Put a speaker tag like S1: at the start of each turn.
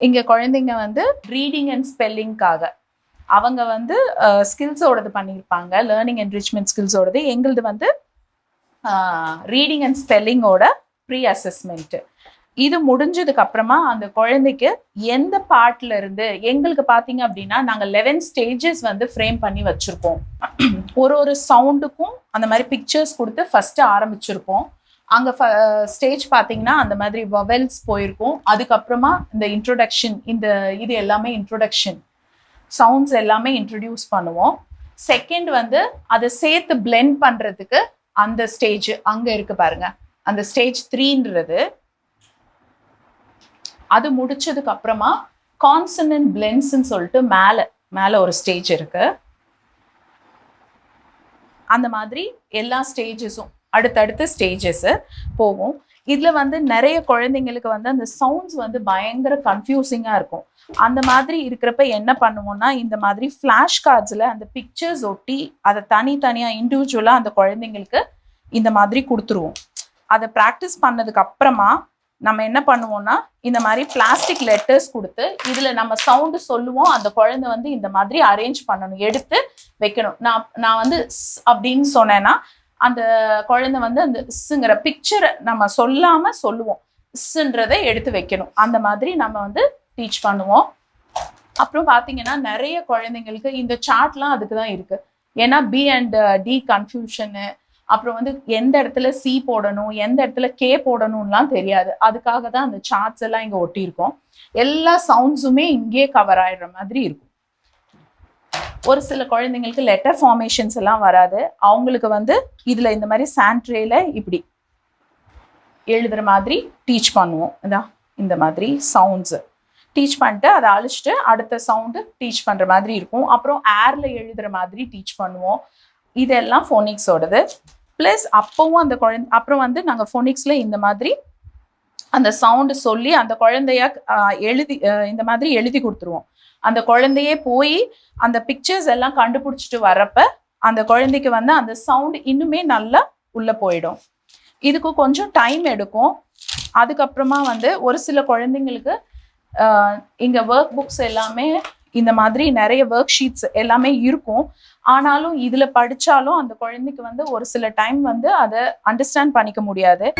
S1: இங்கே குழந்தைங்க வந்து ரீடிங் அண்ட் ஸ்பெல்லிங்காக அவங்க வந்து ஸ்கில்ஸோடது பண்ணியிருப்பாங்க லேர்னிங் என்ரிச்மெண்ட் ஸ்கில்ஸோடது எங்களது வந்து ரீடிங் அண்ட் ஸ்பெல்லிங்கோட ப்ரீ அசஸ்மெண்ட்டு இது முடிஞ்சதுக்கு அப்புறமா அந்த குழந்தைக்கு எந்த பாட்டில் இருந்து எங்களுக்கு பார்த்தீங்க அப்படின்னா நாங்கள் லெவன் ஸ்டேஜஸ் வந்து ஃப்ரேம் பண்ணி வச்சுருப்போம். ஒரு ஒரு சவுண்டுக்கும் அந்த மாதிரி பிக்சர்ஸ் கொடுத்து ஃபஸ்ட்டு ஆரம்பிச்சிருப்போம். அங்கே ஸ்டேஜ் பார்த்தீங்கன்னா அந்த மாதிரி வவெல்ஸ் போயிருக்கும். அதுக்கப்புறமா இந்த இன்ட்ரொடக்ஷன் இந்த இது எல்லாமே இன்ட்ரொடக்ஷன் சவுண்ட்ஸ் எல்லாமே இன்ட்ரடியூஸ் பண்ணுவோம். செகண்ட் வந்து அதை சேர்த்து பிளெண்ட் பண்ணுறதுக்கு அந்த ஸ்டேஜ் அங்கே இருக்கு பாருங்க. அந்த ஸ்டேஜ் த்ரீன்றது அது முடிச்சதுக்கு அப்புறமா கான்சனன்ட் பிளென்ஸ்ன்னு சொல்லிட்டு மேலே மேலே ஒரு ஸ்டேஜ் இருக்கு. அந்த மாதிரி எல்லா ஸ்டேஜஸும் அடுத்தடுத்த ஸ்டேஜஸ் போகும். இதுல வந்து நிறைய குழந்தைங்களுக்கு வந்து அந்த சவுண்ட்ஸ் வந்து பயங்கர கன்ஃபியூசிங்காக இருக்கும். அந்த மாதிரி இருக்கிறப்ப என்ன பண்ணுவோம்னா இந்த மாதிரி ஃப்ளாஷ் கார்ட்ஸ்ல அந்த பிக்சர்ஸ் ஒட்டி அதை தனித்தனியா இண்டிவிஜுவலா அந்த குழந்தைங்களுக்கு இந்த மாதிரி கொடுத்துருவோம். அதை ப்ராக்டிஸ் பண்ணதுக்கு அப்புறமா நம்ம என்ன பண்ணுவோம்னா இந்த மாதிரி பிளாஸ்டிக் லெட்டர்ஸ் கொடுத்து இதுல நம்ம சவுண்டு சொல்லுவோம் அந்த குழந்தை வந்து இந்த மாதிரி அரேஞ்ச் பண்ணணும் எடுத்து வைக்கணும். நான் நான் வந்து அப்படின்னு சொன்னேன்னா அந்த குழந்தை வந்து அந்த இஸ்ஸுங்கிற பிக்சரை நம்ம சொல்லாம சொல்லுவோம். இஸ்ஸுன்றதை எடுத்து வைக்கணும். அந்த மாதிரி நம்ம வந்து டீச் பண்ணுவோம். அப்புறம் பார்த்தீங்கன்னா நிறைய குழந்தைங்களுக்கு இந்த சார்ட்லாம் அதுக்கு தான் இருக்கு. ஏன்னா பி அண்ட் டி கன்ஃபியூஷனு அப்புறம் வந்து எந்த இடத்துல சி போடணும் எந்த இடத்துல கே போடணும்லாம் தெரியாது. அதுக்காக தான் அந்த சார்ட்ஸ் எல்லாம் இங்கே ஒட்டியிருக்கோம். எல்லா சவுண்ட்ஸுமே இங்கே கவர் ஆயிடுற மாதிரி இருக்கும். ஒரு சில குழந்தைங்களுக்கு லெட்டர் ஃபார்மேஷன்ஸ் எல்லாம் வராது. அவங்களுக்கு வந்து இதில் இந்த மாதிரி சாண்ட்ரேல இப்படி எழுதுற மாதிரி டீச் பண்ணுவோம். இதான் இந்த மாதிரி சவுண்ட்ஸு டீச் பண்ணிட்டு அதை அழிச்சிட்டு அடுத்த சவுண்டு டீச் பண்ணுற மாதிரி இருக்கும். அப்புறம் ஏரில் எழுதுற மாதிரி டீச் பண்ணுவோம். இதெல்லாம் ஃபோனிக்ஸோடது ப்ளஸ் அப்பவும் அந்த குழந்தை அப்புறம் வந்து நாங்கள் ஃபோனிக்ஸில் இந்த மாதிரி அந்த சவுண்டு சொல்லி அந்த குழந்தைய எழுதி இந்த மாதிரி எழுதி கொடுத்துருவோம். அந்த குழந்தையே போய் அந்த பிக்சர்ஸ் எல்லாம் கண்டுபிடிச்சிட்டு வரப்ப அந்த குழந்தைக்கு வந்து அந்த சவுண்ட் இன்னுமே நல்லா உள்ள போயிடும். இதுக்கு கொஞ்சம் டைம் எடுக்கும். அதுக்கப்புறமா வந்து ஒரு சில குழந்தைங்களுக்கு ஆஹ், இங்க ஒர்க் புக்ஸ் எல்லாமே இந்த மாதிரி நிறைய ஒர்க் ஷீட்ஸ் எல்லாமே இருக்கும். ஆனாலும் இதில் படிச்சாலும் அந்த குழந்தைக்கு வந்து ஒரு சில டைம் வந்து அதை அண்டர்ஸ்டாண்ட் பண்ணிக்க முடியாது.